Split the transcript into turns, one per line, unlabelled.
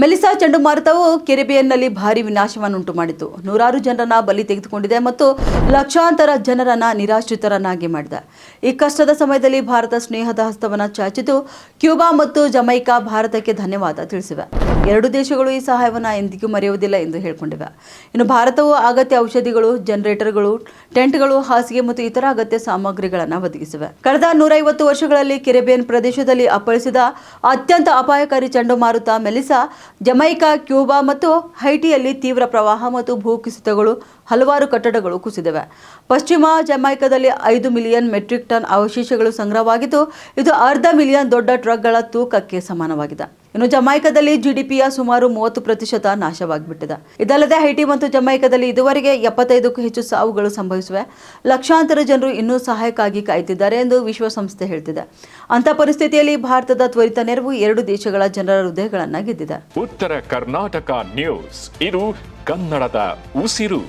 Melissa ಚಂಡಮಾರುತವು ಕೆರೆಬಿಯನ್ನಲ್ಲಿ ಭಾರಿ ವಿನಾಶವನ್ನುಂಟು ಮಾಡಿತು ನೂರಾರು ಜನರನ್ನ ಬಲಿ ತೆಗೆದುಕೊಂಡಿದೆ ಮತ್ತು ಲಕ್ಷಾಂತರ ಜನರನ್ನ ನಿರಾಶ್ರಿತರನ್ನಾಗಿ ಮಾಡಿದೆ. ಈ ಕಷ್ಟದ ಸಮಯದಲ್ಲಿ ಭಾರತ ಸ್ನೇಹದ ಹಸ್ತವನ್ನು ಚಾಚಿತು. ಕ್ಯೂಬಾ ಮತ್ತು ಜಮೈಕಾ ಭಾರತಕ್ಕೆ ಧನ್ಯವಾದ ತಿಳಿಸಿವೆ. ಎರಡು ದೇಶಗಳು ಈ ಸಹಾಯವನ್ನು ಎಂದಿಗೂ ಮರೆಯುವುದಿಲ್ಲ ಎಂದು ಹೇಳಿಕೊಂಡಿವೆ. ಇನ್ನು ಭಾರತವು ಅಗತ್ಯ ಔಷಧಿಗಳು, ಜನರೇಟರ್ಗಳು, ಟೆಂಟ್ಗಳು, ಹಾಸಿಗೆ ಮತ್ತು ಇತರ ಅಗತ್ಯ ಸಾಮಗ್ರಿಗಳನ್ನು ಒದಗಿಸಿವೆ. ಕಳೆದ ನೂರೈವತ್ತು ವರ್ಷಗಳಲ್ಲಿ ಕೆರೆಬಿಯನ್ ಪ್ರದೇಶದಲ್ಲಿ ಅಪ್ಪಳಿಸಿದ ಅತ್ಯಂತ ಅಪಾಯಕಾರಿ ಚಂಡಮಾರುತ ಮೆಲಿಸಾ ಜಮೈಕಾ, ಕ್ಯೂಬಾ ಮತ್ತು ಹೈಟಿಯಲ್ಲಿ ತೀವ್ರ ಪ್ರವಾಹ ಮತ್ತು ಭೂಕುಸಿತಗಳು ಹಲವಾರು ಕಟ್ಟಡಗಳು ಕುಸಿದಿವೆ. ಪಶ್ಚಿಮ ಜಮೈಕಾದಲ್ಲಿ ಐದು ಮಿಲಿಯನ್ ಮೆಟ್ರಿಕ್ ಟನ್ ಅವಶೇಷಗಳು ಸಂಗ್ರಹವಾಗಿದ್ದು, ಇದು ಅರ್ಧ ಮಿಲಿಯನ್ ದೊಡ್ಡ ಟ್ರಕ್ಗಳ ತೂಕಕ್ಕೆ ಸಮಾನವಾಗಿದೆ. ಇನ್ನು ಜಮೈಕಾದಲ್ಲಿ ಜಿಡಿಪಿಯ ಸುಮಾರು ಮೂವತ್ತು ಪ್ರತಿಶತ ನಾಶವಾಗಿಬಿಟ್ಟಿದೆ. ಇದಲ್ಲದೆ ಹೈಟಿ ಮತ್ತು ಜಮೈಕಾದಲ್ಲಿ ಇದುವರೆಗೆ ಎಪ್ಪತ್ತೈದಕ್ಕೂ ಹೆಚ್ಚು ಸಾವುಗಳು ಸಂಭವಿಸಿವೆ. ಲಕ್ಷಾಂತರ ಜನರು ಇನ್ನೂ ಸಹಾಯಕ್ಕಾಗಿ ಕಾಯ್ತಿದ್ದಾರೆ ಎಂದು ವಿಶ್ವಸಂಸ್ಥೆ ಹೇಳ್ತಿದೆ. ಅಂತ ಪರಿಸ್ಥಿತಿಯಲ್ಲಿ ಭಾರತದ ತ್ವರಿತ ನೆರವು ಎರಡು ದೇಶಗಳ ಜನರ ಹೃದಯಗಳನ್ನು ಗೆದ್ದಿದೆ
ಉತ್ತರ ಕರ್ನಾಟಕ ನ್ಯೂಸ್. ಇದು ಕನ್ನಡದ ಉಸಿರು.